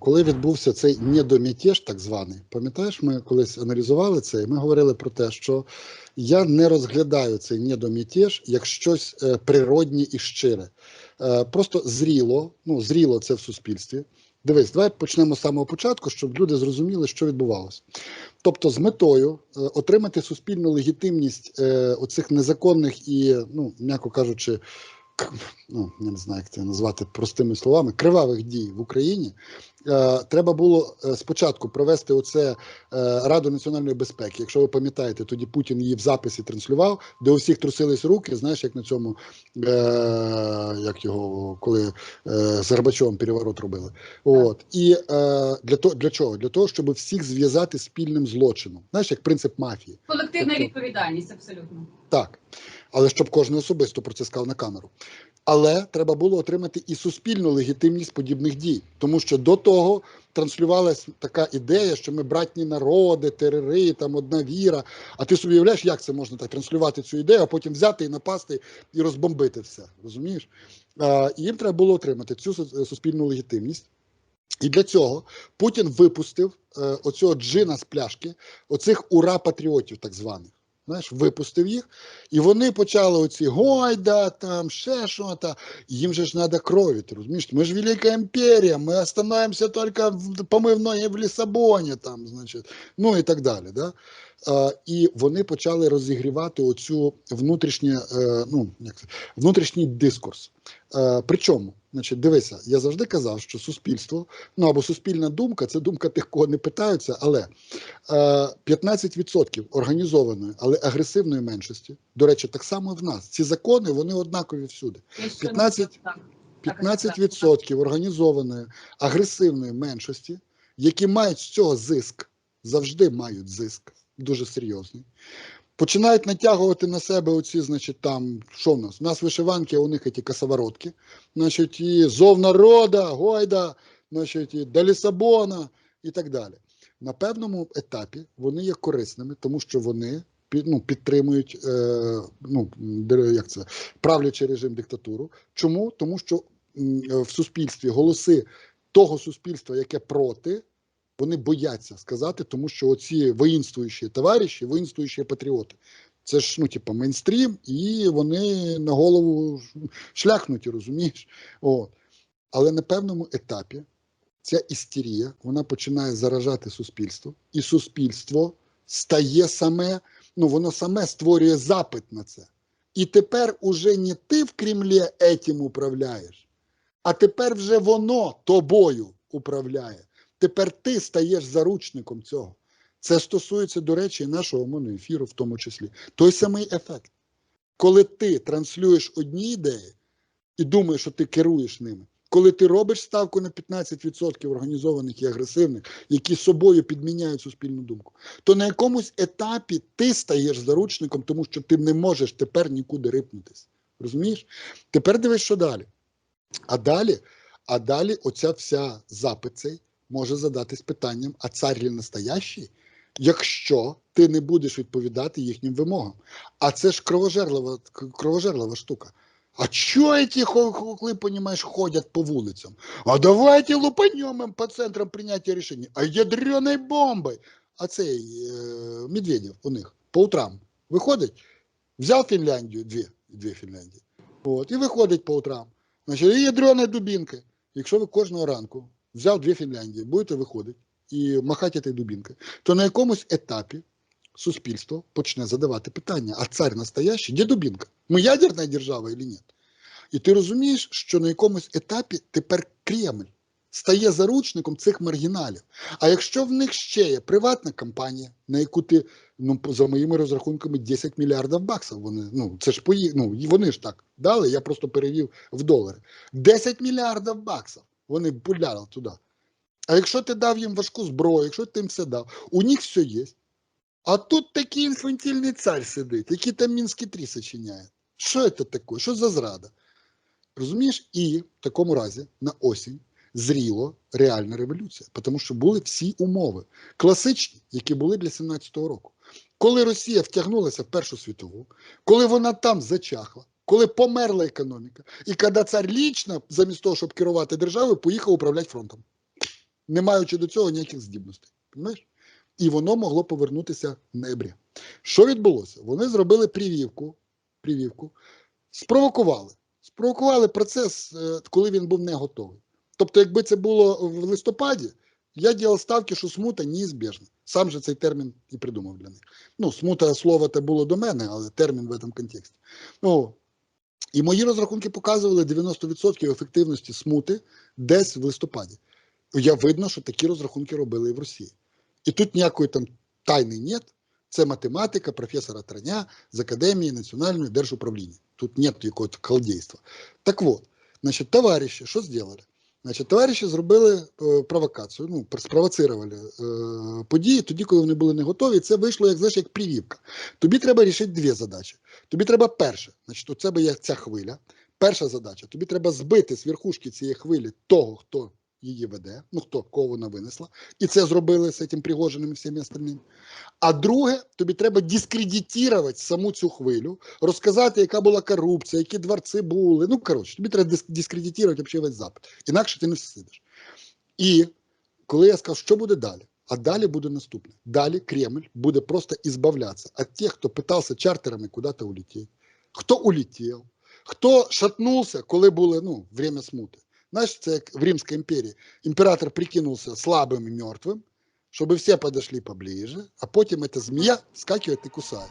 коли відбувся цей недомітєж, так званий, пам'ятаєш, ми колись аналізували це, і ми говорили про те, що я не розглядаю цей недомітєж як щось е, природнє і щире. Е, Просто зріло, ну зріло це в суспільстві. Дивись, давай почнемо з самого початку, щоб люди зрозуміли, що відбувалося. Тобто, з метою е, отримати суспільну легітимність оцих незаконних і, ну, м'яко кажучи, ну, я не знаю, як це назвати простими словами, кривавих дій в Україні. Е, треба було е, спочатку провести оце е, Раду національної безпеки. Якщо ви пам'ятаєте, тоді Путін її в записі транслював, де у всіх трусились руки. Знаєш, як на цьому, е, як його, коли е, з Горбачовим переворот робили. От і е, для того для чого? Для того, щоб всіх зв'язати спільним злочином. Знаєш, як принцип мафії. Колективна Тобто- відповідальність, абсолютно. Так, але щоб кожен особисто про це сказав на камеру. Але треба було отримати і суспільну легітимність подібних дій, тому що до того транслювалася така ідея, що ми братні народи, терори, там одна віра. А ти собі уявляєш, як це можна так транслювати цю ідею, а потім взяти і напасти і розбомбити все. Розумієш? А, їм треба було отримати цю суспільну легітимність. І для цього Путін випустив е, оцього джина з пляшки, оцих ура-патріотів, так званих. Знаєш, випустив їх, і вони почали оці гойда, там ще що то. Їм же ж треба крові, ти розумієш? Ми ж велика імперія, ми остановимося тільки в помивної в Лісабоні, там, значить, ну і так далі. Да? А, і вони почали розігрівати оцю внутрішнє, е, ну, як це, внутрішній дискурс. Е, причому, значить, дивися, я завжди казав, що суспільство, ну або суспільна думка це думка тих, кого не питаються, але е, 15% організованої, але агресивної меншості, до речі, так само і в нас. Ці закони вони однакові всюди. Я ще 15 так. Так, так, 15% організованої агресивної меншості, які мають з цього зиск, завжди мають зиск, дуже серйозний. Починають натягувати на себе оці, значить, там, що в нас? У нас вишиванки, а у них ті косоворотки, значить, і зов народа, гойда, значить, і до Лісабона і так далі. На певному етапі вони є корисними, тому що вони ну, підтримують е, ну, як це, правлячий режим диктатуру. Чому? Тому що в суспільстві голоси того суспільства, яке проти, вони бояться сказати, тому що оці воїнствуючі товариші, воїнствуючі патріоти. Це ж ну, типу, мейнстрім, і вони на голову шляхнуті, розумієш? От. Але на певному етапі ця істерія вона починає заражати суспільство, і суспільство стає саме, ну воно саме створює запит на це. І тепер уже не ти в Кремлі етім управляєш, а тепер вже воно тобою управляє. Тепер ти стаєш заручником цього. Це стосується, до речі, нашого моноефіру в тому числі. Той самий ефект. Коли ти транслюєш одні ідеї і думаєш, що ти керуєш ними, коли ти робиш ставку на 15% організованих і агресивних, які собою підміняють суспільну думку, то на якомусь етапі ти стаєш заручником, тому що ти не можеш тепер нікуди рипнутись. Розумієш? Тепер дивись, що далі. А далі, а далі оця вся запит цей може задатись питанням: а цар ли настоящий, якщо ти не будеш відповідати їхнім вимогам? А це ж кровожерлива, кровожерлива штука. А чё эти хохлы, понимаешь, ходят по вулицям? А давайте лупанем им по центрам принятия решений. А ядреной бомбой. А цей е, Медведєв у них по утрам виходить, взяв Фінляндію, дві, дві Фінляндії, от, і виходить по утрам. Значить, і ядреної дубінки. Якщо ви кожного ранку взяв дві Фінляндії, будете виходити і махати цією дубінкою, то на якомусь етапі суспільство почне задавати питання: а цар настоящий? Де дубінка? Ми ядерна держава чи ні? І ти розумієш, що на якомусь етапі тепер Кремль стає заручником цих маргіналів. А якщо в них ще є приватна компанія, на яку ти, ну, за моїми розрахунками, 10 мільярдів баксів, вони, ну, це ж пої, ну, вони ж так дали, я просто перевів в долари. 10 мільярдів баксів вони пуляли туди. А якщо ти дав їм важку зброю, якщо ти їм все дав, у них все є. А тут такий інфантильний цар сидить, який там Мінські 3 сочиняє. Що це таке? Що за зрада? Розумієш? І в такому разі на осінь зріло реальна революція, тому що були всі умови класичні, які були для 17-го року. Коли Росія втягнулася в Першу світову, коли вона там зачахла, коли померла економіка, і коли цар лічно, замість того, щоб керувати державою, поїхав управляти фронтом. не маючи до цього ніяких здібностей. Понимаєш? І воно могло повернутися в ноябрі. Що відбулося? Вони зробили привівку, привівку, спровокували. Спровокували процес, е, коли він був не готовий. Тобто, якби це було в листопаді, я ділав ставки, що смута неізбіжна. Сам же цей термін і придумав для них. Ну, смута слово те було до мене, але термін в цьому контексті. Ну, і мої розрахунки показували 90% ефективності смути десь в листопаді. Я видно, що такі розрахунки робили і в Росії. І тут ніякої там тайни нет. Це математика професора Траня з Академії Національної держуправління. Тут нет якогось колдейства. Так от, значить, товариші, що зробили? Значить, товариші зробили е, провокацію, ну, спровоцирували е, події тоді, коли вони були не готові. І це вийшло, як знаєш, як привівка. Тобі треба рішити дві задачі. Тобі треба перше, значить, у тебе є ця хвиля. Перша задача: тобі треба збити з верхушки цієї хвилі того, хто її веде, ну хто кого вона винесла, і це зробили з цим Пригожиним і всіми остальними. А друге, тобі треба дискредитувати саму цю хвилю, розказати, яка була корупція, які дворці були. Ну коротше, тобі треба дискредитувати весь запит. Інакше ти не всидиш. І коли я сказав, що буде далі? А далі буде наступне. Далі Кремль буде просто ізбавлятися від тих, хто питався чартерами куди-то улетіти, хто улетів, хто шатнувся, коли було ну, время смути. Знаєш, це як в Римській імперії. Імператор прикинувся слабим і мертвим, щоб всі підійшли поближе, а потім ця змія скакує і кусає.